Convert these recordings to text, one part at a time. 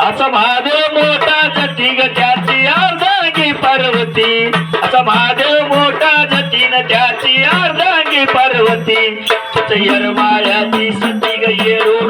असा महादेव मोठा जटी ग त्याची अर्धांगी पार्वती. असा महादेव मोठा जटी न त्याची अर्धांगी पार्वती. माळ्याची सती ग येरू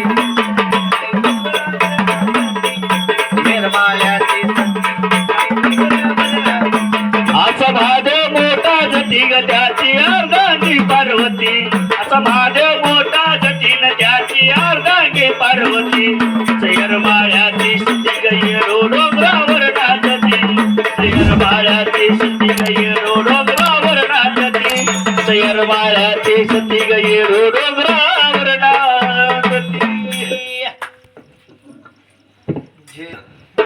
त्याची अर्धांगी पार्वती असा महादेव मोठा जतीन त्याची अर्धांगी पार्वती. सैर बाळ्याची सिद्धी गई रोडोगरावर नाचती. सैर बाळ्याची सिद्धी गई रोडोगरावर नाचती. सैर बाळ्याची सिद्धी गई रोडोगरावर नाचती.